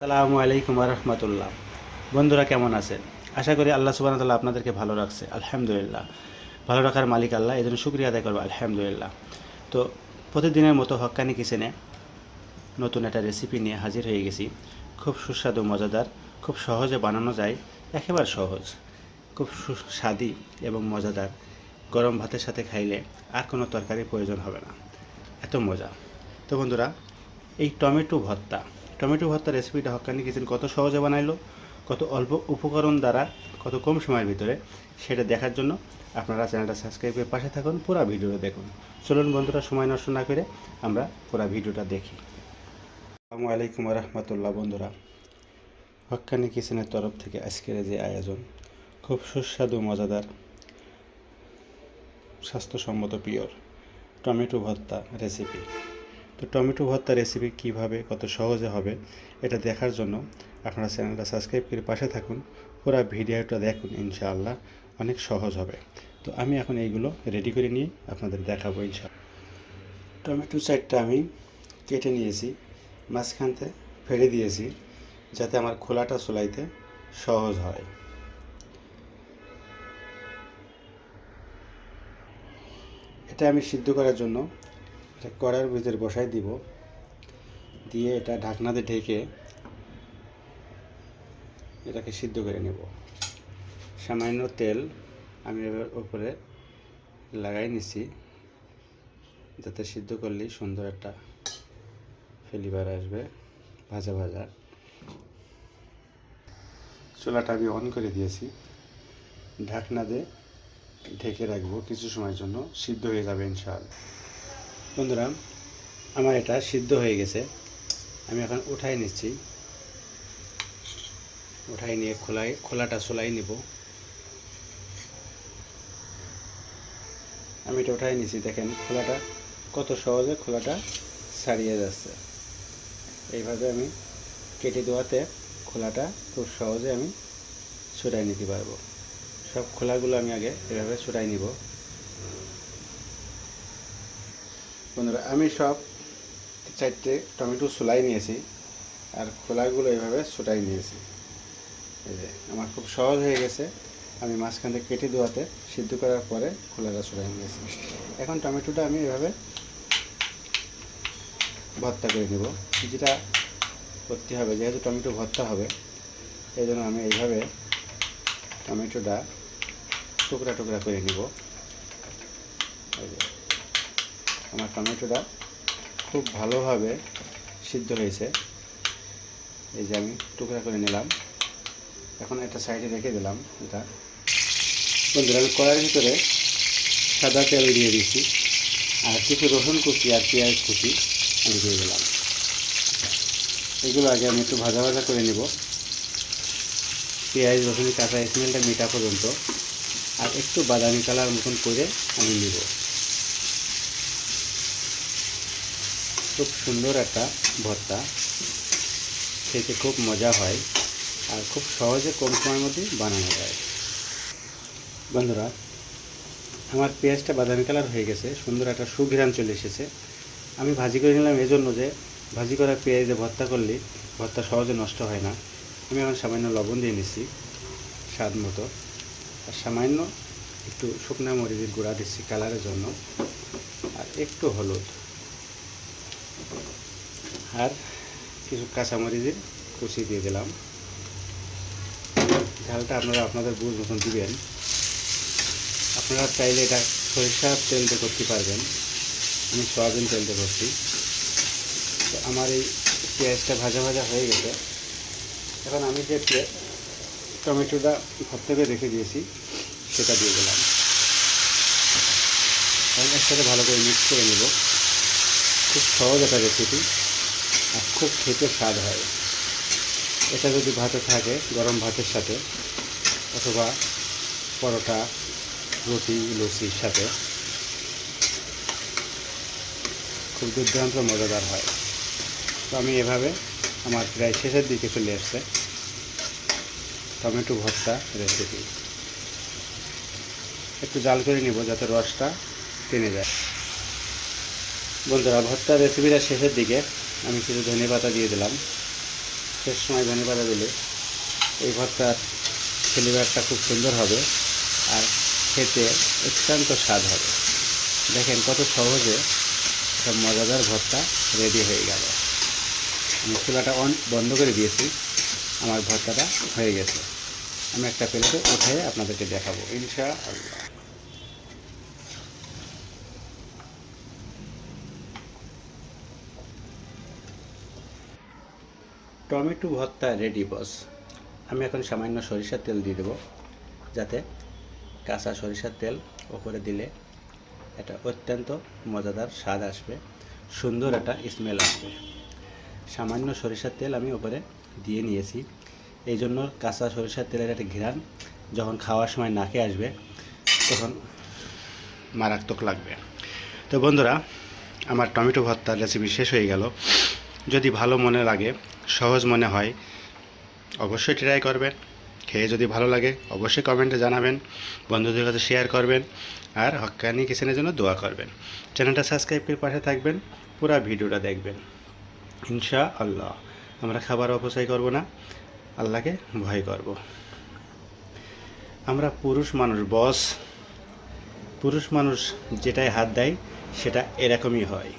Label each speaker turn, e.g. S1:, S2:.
S1: আসসালামু আলাইকুম রহমতুল্লাহ। বন্ধুরা কেমন আছেন? আশা করি আল্লাহ সুবাহ তাল্লাহ আপনাদেরকে ভালো রাখছে। আলহামদুলিল্লাহ। ভালো রাখার মালিক আল্লাহ, এই জন্য শুক্রিয়া আদায় করব, আলহামদুলিল্লাহ। তো প্রতিদিনের মতো হক্কানি কিচেনে নতুন একটা রেসিপি নিয়ে হাজির হয়ে গেছি। খুব সুস্বাদু, মজাদার, খুব সহজে বানানো যায়, একেবারে সহজ। খুব সুস্বাদী এবং মজাদার। গরম ভাতের সাথে খাইলে আর কোনো তরকারির প্রয়োজন হবে না। এত মজা। তো বন্ধুরা, এই টমেটো ভর্তা টমেটো ভর্তা রেসিপিটা হক্কানি কিচেন কত সহজে বানাইলো, কত অল্প উপকরণ দ্বারা, কত কম সময়ের ভিতরে সেটা দেখার জন্য আপনারা চ্যানেলটা সাবস্ক্রাইব করে পাশে থাকুন, পুরো ভিডিওটা দেখুন। চলুন বন্ধুরা, সময় নষ্ট না করে আমরা পুরো ভিডিওটা দেখি। আসসালামু আলাইকুম রহমতুল্লাহ বন্ধুরা। হক্কানি কিচেনের তরফ থেকে আজকের যে আয়োজন, খুব সুস্বাদু, মজাদার, স্বাস্থ্যসম্মত পিওর টমেটো ভর্তা রেসিপি তো টমেটো ভর্তা রেসিপি কীভাবে, কত সহজে হবে, এটা দেখার জন্য আপনারা চ্যানেলটা সাবস্ক্রাইব করে পাশে থাকুন। পুরো ভিডিওটা দেখুন, ইনশাআল্লাহ অনেক সহজ হবে। তো আমি এখন এইগুলো রেডি করে নিয়ে আপনাদের দেখাবো, ইনশাআল্লাহ। টমেটো চারটা আমি কেটে নিয়েছি মাঝখানতে ফেলে দিয়েছি, যাতে আমার খোলাটা চুলাইতে সহজ হয়। এটা আমি সিদ্ধ করার জন্য এটা কড়াইয়ের ভিতরে বসাই দিব। দিয়ে এটা ঢাকনাতে ঢেকে এটাকে সিদ্ধ করে নেব। সামান্য তেল আমি এবার উপরে লাগাই নিছি, যাতে সিদ্ধ করলেই সুন্দর একটা ফেলিবার আসবে, ভাজা ভাজা। চুলাটা আমি অন করে দিয়েছি। ঢাকনা দিয়ে ঢেকে রাখব কিছু সময়ের জন্য, সিদ্ধ হয়ে যাবে ইনশাআল্লাহ। বন্ধুরা, আমার এটা সিদ্ধ হয়ে গেছে। আমি এখন উঠাই নিচ্ছি। উঠাই নিয়ে খোলাই, খোলাটা সোলাই নিব। আমি এটা উঠাই নিচ্ছি, দেখেন খোলাটা কত সহজে খোলাটা ছাড়িয়ে যাচ্ছে। এইভাবে আমি কেটে দেওয়াতে খোলাটা খুব সহজে আমি ছুটাই নিতে পারব। সব খোলাগুলো আমি আগে এভাবে ছুটাই নিব। বন্ধুরা, আমি সব চারটে টমেটো সোলাই নিয়েছি আর খোলাগুলো এভাবে ছুটাই নিয়েছি। এই যে, আমার খুব সহজ হয়ে গেছে। আমি মাঝখান থেকে কেটে দেওয়াতে সিদ্ধ করার পরে খোলাটা ছুটাই নিয়েছি। এখন টমেটোটা আমি এভাবে ভর্তা করে নেব। যেটা করতে হবে, যেহেতু টমেটো ভর্তা হবে, এই জন্য আমি এইভাবে টমেটোটা টুকরা টুকরা করে নেব। এই যে আমার টমেটোটা খুব ভালোভাবে সিদ্ধ হয়েছে। এই যে আমি টুকরা করে নিলাম। এখন একটা সাইডে রেখে দিলাম এটা। বন্ধুরা, আমি কড়াইয়ের ভিতরে সাদা তেল দিয়ে দিচ্ছি আর কিছু রসুন কুচি আর পেঁয়াজ কুচি আমি দিয়ে দিলাম। এগুলো আগে আমি একটু ভাজা ভাজা করে নেব। পেঁয়াজ, রসুন কাঁচা, স্মেলটা মিটা পর্যন্ত। আর একটু বাদামি কালার মতন করে আমি নিব। খুব সুন্দর একটা ভর্তা। খেতে খুব মজা হয় আর খুব সহজে কম সময়ের মধ্যে বানানো যায়। বন্ধুরা, আমার পেঁয়াজটা বাদামি কালার হয়ে গেছে, সুন্দর একটা সুঘ্রাণ চলে এসেছে। আমি ভাজি করে নিলাম এজন্য যে ভাজি করা পেঁয়াজে ভর্তা করলে ভর্তা সহজে নষ্ট হয় না। আমি এখন সামান্য লবণ দিয়ে নিচ্ছি স্বাদ মতো। আর সামান্য একটু শুকনা মরিচের গুঁড়া দিচ্ছি কালারের জন্য। আর একটু হলুদ। আর কিছু কাঁচামরিচের কুচি দিয়ে দিলাম। ঝালটা আপনারা আপনাদের বুঝ মতন দিবেন। আপনারা চাইলে এটা সরিষার তেল দিয়ে করতে পারবেন। আমি সয়াবিন তেল দিয়ে করছি। তো আমার এই পেঁয়াজটা ভাজা ভাজা হয়ে গেছে। এখন আমি যে টমেটোটা থেকে রেখে দিয়েছি, সেটা দিয়ে দিলাম। এর ভালো করে মিক্স করে নেব। খুব সহজ একটা রেসিপি আর খুব খেতে স্বাদ হয়। এটা যদি ভাতে থাকে, গরম ভাতের সাথে অথবা পরোটা, রুটি লুচির সাথে, খুব দুর্দান্ত মজাদার হয়। তো আমি এভাবে আমার প্রায় শেষের দিকে চলে আসছে টমেটো ভর্তা রেসিপি একটু জাল করে নিব যাতে রসটা টেনে যায়। বন্ধুরা, ভর্তা রেসিপিটা শেষের দিকে আমি কিছু ধনে পাতা দিয়ে দিলাম। শেষ সময় ধনে পাতা দিলে এই ভর্তার ফ্লেভারটা খুব সুন্দর হবে আর খেতে অত্যন্ত স্বাদ হবে। দেখেন কত সহজে একটা মজাদার ভর্তা রেডি হয়ে গেল। আমি চুলাটা অন বন্ধ করে দিয়েছি। আমার ভর্তাটা হয়ে গেছে। আমি একটা প্লেটে উঠে আপনাদেরকে দেখাবো। ইনশা আল্লাহ টমেটো ভর্তা রেডি বস আমি এখন সামান্য সরিষার তেল দিয়ে দেবো, যাতে কাঁচা সরিষার তেল ওপরে দিলে এটা অত্যন্ত মজাদার স্বাদ আসবে, সুন্দর একটা স্মেল আসবে। সামান্য সরিষার তেল আমি ওপরে দিয়ে নিয়েছি। এই জন্য কাঁচা সরিষার তেলের একটা ঘ্রাণ যখন খাওয়ার সময় নাকে আসবে, তখন মারাত্মক লাগবে। তো বন্ধুরা, আমার টমেটো ভর্তার রেসিপি শেষ হয়ে গেল। যদি ভালো মনে লাগে, সহজ মনে হয়, অবশ্যই ট্রাই করবেন। খেয়ে যদি ভালো লাগে, অবশ্যই কমেন্টে জানাবেন, বন্ধুদের কাছে শেয়ার করবেন, আর হক্কানি কিচেনের জন্য দোয়া করবেন। চ্যানেলটা সাবস্ক্রাইব করে পাশে থাকবেন, পুরো ভিডিওটা দেখবেন। ইনশা আল্লাহ আমরা খাবার অপচয় করব না, আল্লাহকে ভয় করব। আমরা পুরুষ মানুষ বস পুরুষ মানুষ যেটাই হাত দেয়, সেটা এরকমই হয়।